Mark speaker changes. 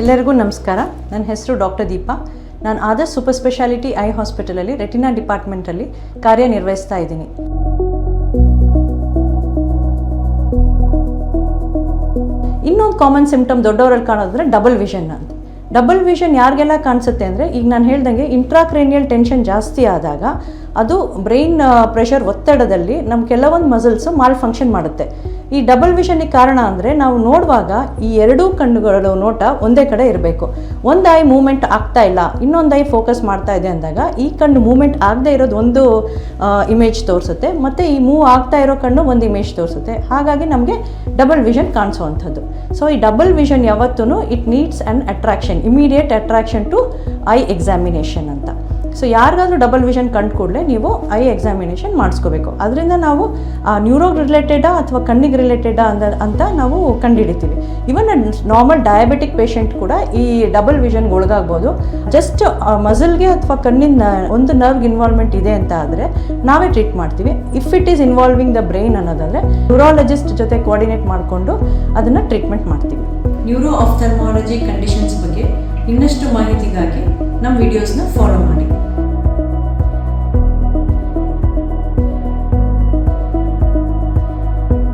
Speaker 1: ಎಲ್ಲರಿಗೂ ನಮಸ್ಕಾರ. ನನ್ನ ಹೆಸರು ಡಾಕ್ಟರ್ ದೀಪಾ. ನಾನು ಆದರ್ಶ್ ಸೂಪರ್ ಸ್ಪೆಷಾಲಿಟಿ ಐ ಹಾಸ್ಪಿಟಲಲ್ಲಿ, ರೆಟಿನಾ ಡಿಪಾರ್ಟ್ಮೆಂಟಲ್ಲಿ ಕಾರ್ಯನಿರ್ವಹಿಸ್ತಾ ಇದ್ದೀನಿ. ಇನ್ನೊಂದು ಕಾಮನ್ ಸಿಂಪ್ಟಮ್ ದೊಡ್ಡವರಲ್ಲಿ ಕಾಣೋದ್ರೆ ಡಬಲ್ ವಿಷನ್ ಅಂತ. ಡಬಲ್ ವಿಷನ್ ಯಾರಿಗೆಲ್ಲ ಕಾಣಿಸುತ್ತೆ ಅಂದರೆ, ಈಗ ನಾನು ಹೇಳ್ದಂಗೆ ಇಂಟ್ರಾಕ್ರೇನಿಯಲ್ ಟೆನ್ಷನ್ ಜಾಸ್ತಿ ಆದಾಗ ಅದು ಬ್ರೈನ್ ಪ್ರೆಷರ್ ಒತ್ತಡದಲ್ಲಿ ನಮ್ಮ ಕೆಲವೊಂದು ಮಸಲ್ಸು ಮಾಲ್ ಫಂಕ್ಷನ್ ಮಾಡುತ್ತೆ. ಈ ಡಬಲ್ ವಿಷನ್ಗೆ ಕಾರಣ ಅಂದರೆ ನಾವು ನೋಡುವಾಗ ಈ ಎರಡೂ ಕಣ್ಣುಗಳ ನೋಟ ಒಂದೇ ಕಡೆ ಇರಬೇಕು. ಒಂದು ಐ ಮೂಮೆಂಟ್ ಆಗ್ತಾ ಇಲ್ಲ, ಇನ್ನೊಂದು ಐ ಫೋಕಸ್ ಮಾಡ್ತಾ ಇದೆ ಅಂದಾಗ ಈ ಕಣ್ಣು ಮೂಮೆಂಟ್ ಆಗದೇ ಇರೋದು ಒಂದು ಇಮೇಜ್ ತೋರಿಸುತ್ತೆ, ಮತ್ತು ಈ ಮೂವ್ ಆಗ್ತಾ ಇರೋ ಕಣ್ಣು ಒಂದು ಇಮೇಜ್ ತೋರಿಸುತ್ತೆ. ಹಾಗಾಗಿ ನಮಗೆ ಡಬಲ್ ವಿಷನ್ ಕಾಣಿಸುವಂಥದ್ದು ಸೊ, ಈ ಡಬಲ್ ವಿಷನ್ ಯಾವತ್ತೂ it needs and attraction immediate attraction to eye examination ಅಂತ. ಸೊ ಯಾರಿಗಾದ್ರೂ ಡಬಲ್ ವಿಷನ್ ಕಂಡು ಕೂಡಲೇ ನೀವು ಐ ಎಕ್ಸಾಮಿನೇಷನ್ ಮಾಡಿಸ್ಕೋಬೇಕು. ಅದರಿಂದ ನಾವು ನ್ಯೂರೋಗ್ ರಿಲೇಟೆಡಾ ಅಥವಾ ಕಣ್ಣಿಗೆ ರಿಲೇಟೆಡಾ ಅಂದ, ಅಂತ ನಾವು ಕಂಡುಹಿಡಿತೀವಿ. ಇವನ್ ನಾರ್ಮಲ್ ಡಯಾಬೆಟಿಕ್ ಪೇಷಂಟ್ ಕೂಡ ಈ ಡಬಲ್ ವಿಷನ್ಗೆ ಒಳಗಾಗ್ಬೋದು. ಜಸ್ಟ್ ಮಸಲ್ಗೆ ಅಥವಾ ಕಣ್ಣಿನ ಒಂದು ನರ್ವ್ಗೆ ಇನ್ವಾಲ್ವ್ಮೆಂಟ್ ಇದೆ ಅಂತ ಆದರೆ ನಾವೇ ಟ್ರೀಟ್ ಮಾಡ್ತೀವಿ. If it is involving the brain ಅನ್ನೋದಾದರೆ ನ್ಯೂರಾಲಜಿಸ್ಟ್ ಜೊತೆ ಕೋಆರ್ಡಿನೇಟ್ ಮಾಡಿಕೊಂಡು ಅದನ್ನು ಟ್ರೀಟ್ಮೆಂಟ್ ಮಾಡ್ತೀವಿ. ನ್ಯೂರೋ ಆಫ್ಥಲ್ಮಾಲಜಿ ಕಂಡೀಷನ್ಸ್ ಬಗ್ಗೆ ಇನ್ನಷ್ಟು ಮಾಹಿತಿಗಾಗಿ ನಮ್ಮ ವಿಡಿಯೋಸ್ನ ಫಾಲೋ ಮಾಡಿ.